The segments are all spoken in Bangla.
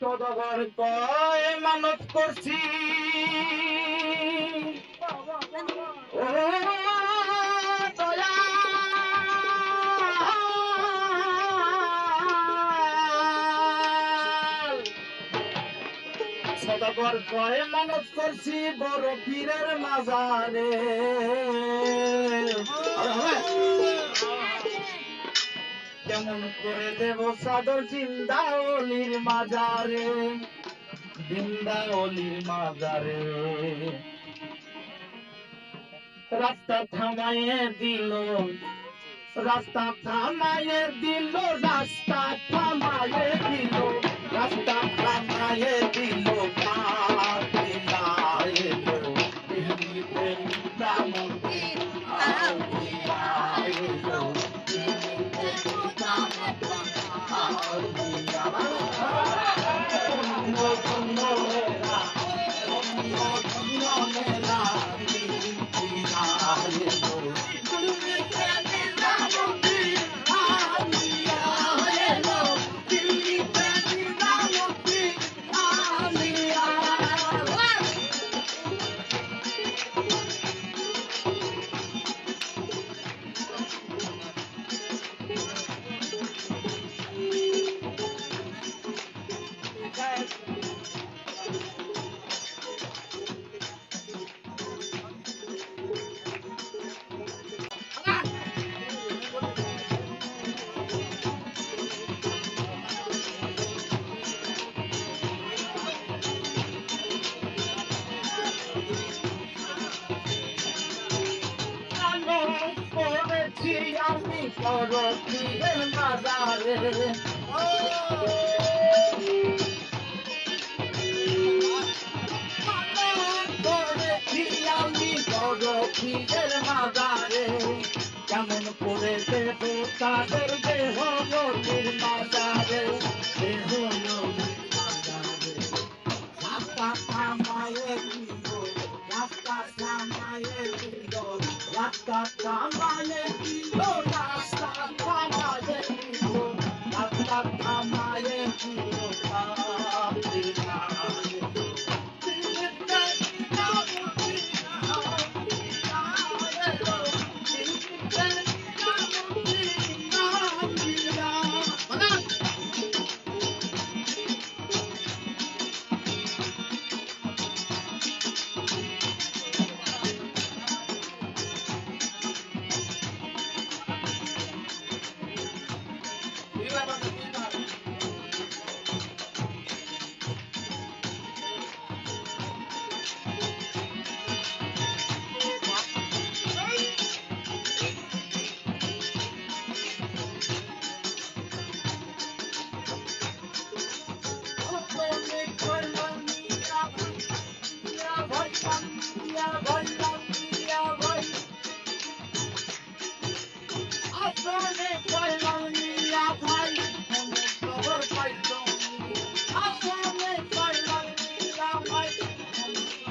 সদগর কয় মানত করছি। ও কয় মানত করছি বড় পীরের মাজারে কেমন করে দেব সাদর জিন্দা অলির মাজারে? জিন্দা অলির মাজারে। রাস্তা থামায়ে দিল, রাস্তা থামায়ে দিল, রাস্তা থামায়ে দিল, রাস্তা থামায়ে দিল। করতীর মাজারে আমি করতীর মাজারে কেমন করে দেব তাদের দেহ নদীর মাজারে দেহ নদীর মাজারে রাস্তা দিল রাস্তা দিল রাস্তা থামায়ে রাস্তা থামায়ে দিল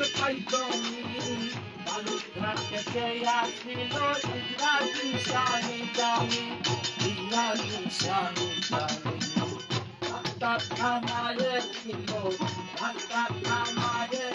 খবর পাইতনি বালুর ঘাট থেকে আসিল ইংরাজি শাহি জানি ইংরাজি শাহি জানি রাস্তা থামায়ে দিল রাস্তা থামায়ে